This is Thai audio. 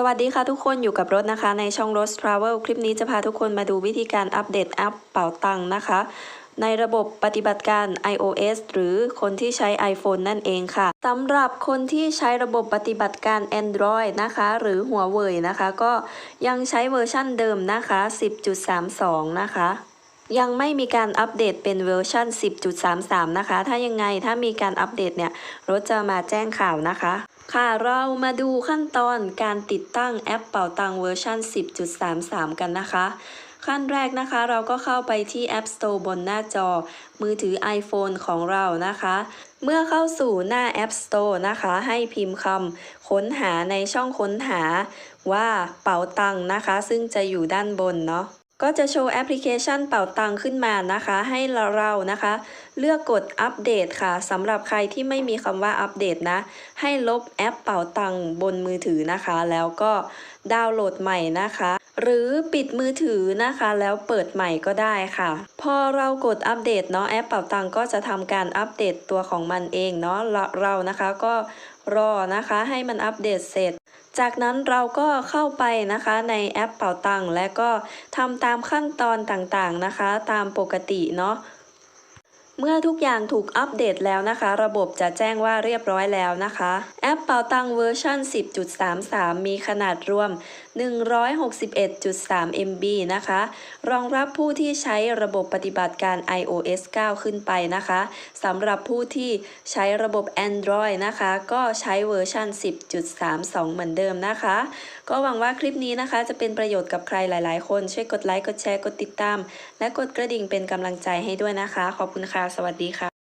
สวัสดีค่ะทุกคนอยู่กับรถนะคะในช่องรถ Travel คลิปนี้จะพาทุกคนมาดูวิธีการอัปเดตแอปเป๋าตังค์นะคะ ในระบบปฏิบัติการ iOS หรือคนที่ใช้ iPhone นั่นเองค่ะสำหรับคนที่ใช้ระบบปฏิบัติการ Android นะคะ หรือหัวเว่ยนะคะ ก็ยังใช้เวอร์ชั่นเดิมนะคะ 10.32 นะคะ ยังไม่มีการอัปเดตเป็นเวอร์ชัน10.33 นะคะ ถ้ายังไงถ้ามีการอัปเดตเนี่ย รถจะมาแจ้งข่าวนะคะ ค่ะเรามาดูขั้นตอนการติดตั้งแอปเป่าตังเวอร์ชัน10.33 กันนะคะ ขั้นแรกนะคะเราก็เข้าไปที่ App Store บนหน้าจอ มือถือ iPhone ของเรานะคะ เมื่อเข้าสู่หน้า App Store นะคะ ให้พิมพ์คำค้นหาในช่องค้นหาว่าเป๋าตังนะคะ ซึ่งจะอยู่ด้านบนเนาะ ก็จะโชว์แอปพลิเคชันเป่าตังขึ้นมานะคะ ให้เรานะคะ เลือกกดอัปเดตค่ะสำหรับใครที่ไม่มีคำว่าอัปเดตนะ ให้ลบแอปเป่าตังบนมือถือนะคะ แล้วก็ดาวน์โหลดใหม่นะคะ หรือปิดมือถือนะคะ แล้วเปิดใหม่ก็ได้ค่ะ พอเรากดอัปเดตเนาะแอปเป่าตังก็จะทำการอัปเดตตัวของมันเองเนาะเรานะคะก็รอนะคะให้มันอัปเดตเสร็จ จากนั้นเราก็เข้าไปนะคะในแอปเป่าตังและก็ทำตามขั้นตอนต่างๆนะคะ ตามปกติเนาะ เมื่อทุกอย่างถูกอัปเดตแล้วนะคะ ระบบจะแจ้งว่าเรียบร้อยแล้วนะคะ แอปเป่าตังเวอร์ชัน10.33 มีขนาดรวม 161.3 MB นะคะ รองรับผู้ที่ใช้ระบบปฏิบัติการ iOS 9 ขึ้นไปนะคะสำหรับผู้ที่ใช้ระบบ Android นะคะ ก็ใช้เวอร์ชัน10.32 เหมือนเดิมนะคะ ก็หวังว่าคลิปนี้นะคะจะเป็นประโยชน์กับใครหลาย ๆ คน ช่วยกดไลค์ กดแชร์ กดติดตาม และกดกระดิ่งเป็นกำลังใจให้ด้วยนะคะ ขอบคุณค่ะสวัสดีค่ะ